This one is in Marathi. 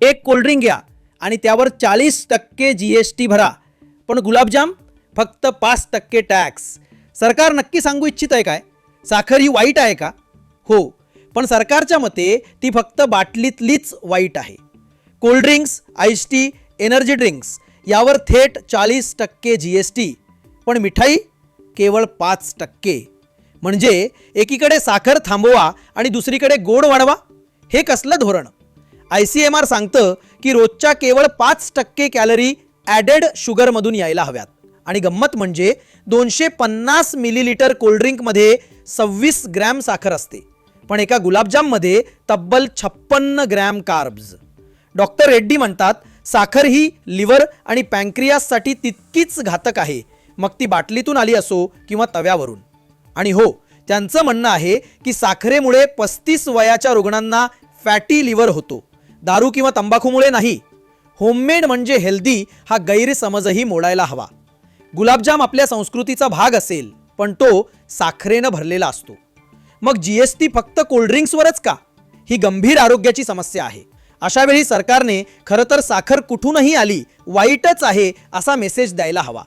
एक कोल्ड्रिंक घ्या आणि त्यावर चाळीस टक्के जी एस टी भरा. पण गुलाबजाम फक्त पाच टक्के टॅक्स सरकार नक्की सांगू इच्छित आहे काय? साखर ही वाईट आहे का? हो. पण सरकारच्या मते ती फक्त बाटलीतलीच वाईट आहे. Cold drinks ice tea energy drinks यावर थेट चाळीस टक्के जी एस टी पण मिठाई केवळ पाच टक्के. म्हणजे एकीकडे साखर थांबवा आणि दुसरीकडे गोड वाढवा. हे कसलं धोरण? आय सी एम आर सांगतं की रोजच्या केवळ पाच टक्के कॅलरी ॲडेड शुगरमधून यायला हव्यात. आणि गंमत म्हणजे दोनशे पन्नास मिलीलिटर कोल्ड्रिंकमध्ये सव्वीस ग्रॅम साखर असते. पण एका गुलाबजाममध्ये तब्बल छप्पन्न ग्रॅम कार्ब्ज डॉक्टर रेड्डी म्हणतात साखर ही लिव्हर आणि पँक्रियाससाठी तितकीच घातक आहे. मग ती बाटलीतून आली असो किंवा तव्यावरून. आणि हो त्यांचं म्हणणं आहे की साखरेमुळे पस्तीस वयाच्या रुग्णांना फॅटी लिव्हर होतो. दारू किंवा तंबाखूमुळे नाही. होममेड म्हणजे हेल्दी हा गैरसमजही मोडायला हवा. गुलाबजाम आपल्या संस्कृतीचा भाग असेल पण तो साखरेनं भरलेला असतो. मग जी एस टी फक्त कोल्ड्रिंक्सवरच का? ही गंभीर आरोग्याची समस्या आहे. अशावेळी सरकारने खरं तर साखर कुठूनही आली वाईटच आहे असा मेसेज द्यायला हवा.